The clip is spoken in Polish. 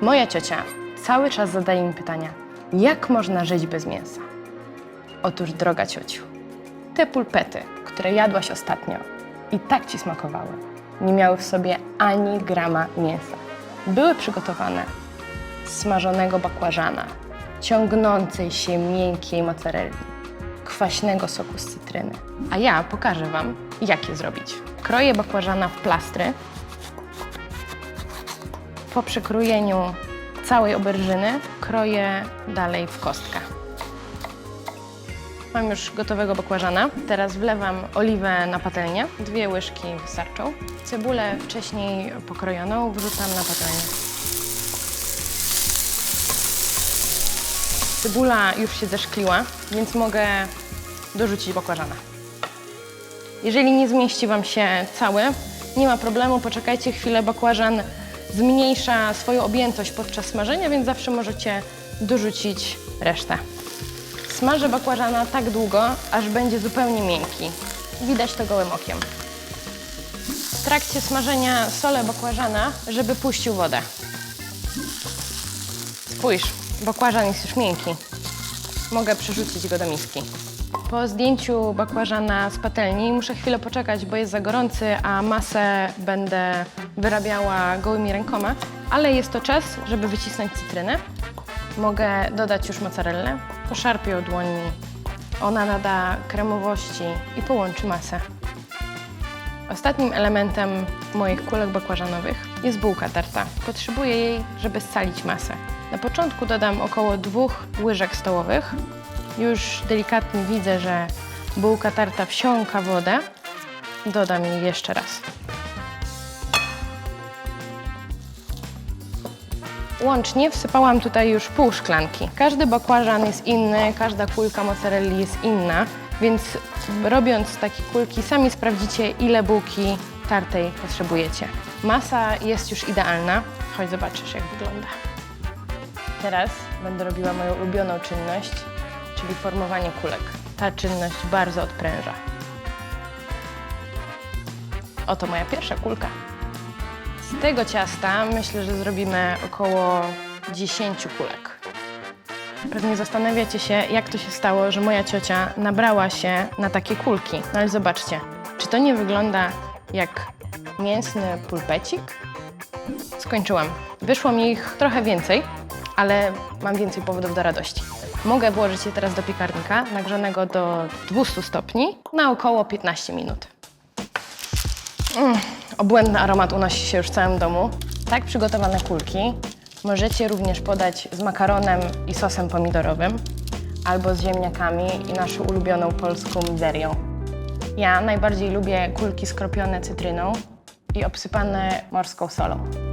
Moja ciocia cały czas zadaje mi pytania, jak można żyć bez mięsa? Otóż, droga ciociu, te pulpety, które jadłaś ostatnio i tak ci smakowały, nie miały w sobie ani grama mięsa. Były przygotowane z smażonego bakłażana, ciągnącej się miękkiej mozzarelli, kwaśnego soku z cytryny. A ja pokażę Wam, jak je zrobić. Kroję bakłażana w plastry. Po przekrojeniu całej oberżyny kroję dalej w kostkę. Mam już gotowego bakłażana. Teraz wlewam oliwę na patelnię. Dwie łyżki wystarczą. Cebulę wcześniej pokrojoną wrzucam na patelnię. Cebula już się zeszkliła, więc mogę dorzucić bakłażana. Jeżeli nie zmieści Wam się cały, nie ma problemu, poczekajcie chwilę, bakłażan zmniejsza swoją objętość podczas smażenia, więc zawsze możecie dorzucić resztę. Smażę bakłażana tak długo, aż będzie zupełnie miękki. Widać to gołym okiem. W trakcie smażenia solę bakłażana, żeby puścił wodę. Spójrz, bakłażan jest już miękki. Mogę przerzucić go do miski. Po zdjęciu bakłażana z patelni muszę chwilę poczekać, bo jest za gorący, a masę będę wyrabiała gołymi rękoma, ale jest to czas, żeby wycisnąć cytrynę. Mogę dodać już mozzarellę, poszarpię ją dłońmi. Ona nada kremowości i połączy masę. Ostatnim elementem moich kulek bakłażanowych jest bułka tarta. Potrzebuję jej, żeby scalić masę. Na początku dodam około dwóch łyżek stołowych. Już delikatnie widzę, że bułka tarta wsiąka wodę. Dodam jej jeszcze raz. Łącznie wsypałam tutaj już pół szklanki. Każdy bakłażan jest inny, każda kulka mozzarelli jest inna, więc robiąc takie kulki sami sprawdzicie, ile bułki tartej potrzebujecie. Masa jest już idealna. Chodź zobaczysz, jak wygląda. Teraz będę robiła moją ulubioną czynność, czyli formowanie kulek. Ta czynność bardzo odpręża. Oto moja pierwsza kulka. Z tego ciasta myślę, że zrobimy około 10 kulek. Pewnie zastanawiacie się, jak to się stało, że moja ciocia nabrała się na takie kulki. No ale zobaczcie, czy to nie wygląda jak mięsny pulpecik? Skończyłam. Wyszło mi ich trochę więcej, ale mam więcej powodów do radości. Mogę włożyć je teraz do piekarnika, nagrzanego do 200 stopni, na około 15 minut. Mm, obłędny aromat unosi się już w całym domu. Tak przygotowane kulki możecie również podać z makaronem i sosem pomidorowym, albo z ziemniakami i naszą ulubioną polską mizerią. Ja najbardziej lubię kulki skropione cytryną i obsypane morską solą.